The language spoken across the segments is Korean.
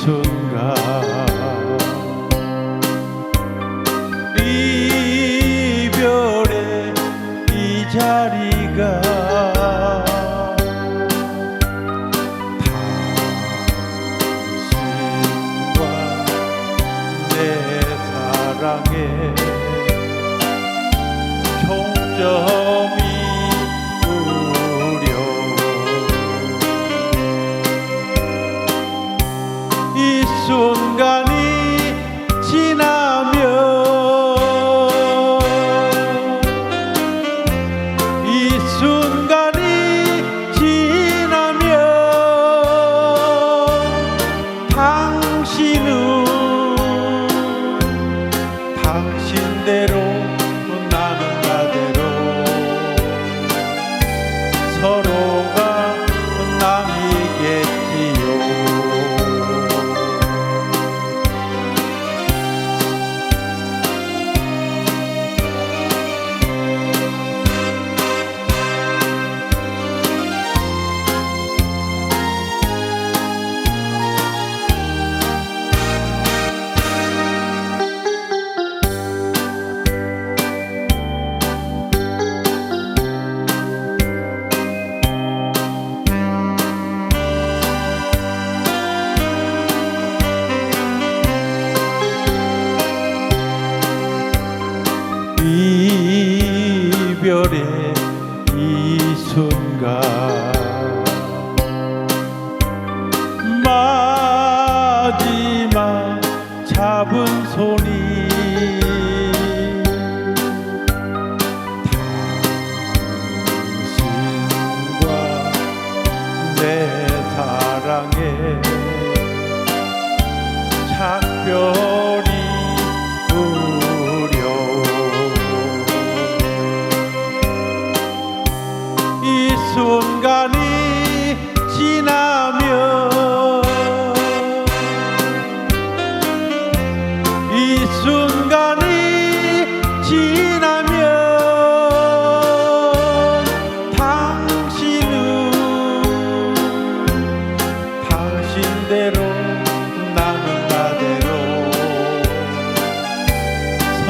순간 이별의 이 자리가 당신과 내 사랑의 종전 순간 이별의 이 순간 마지막 잡은 손이 당신과 내 사랑의 작별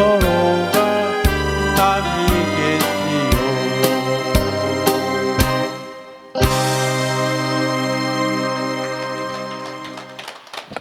horror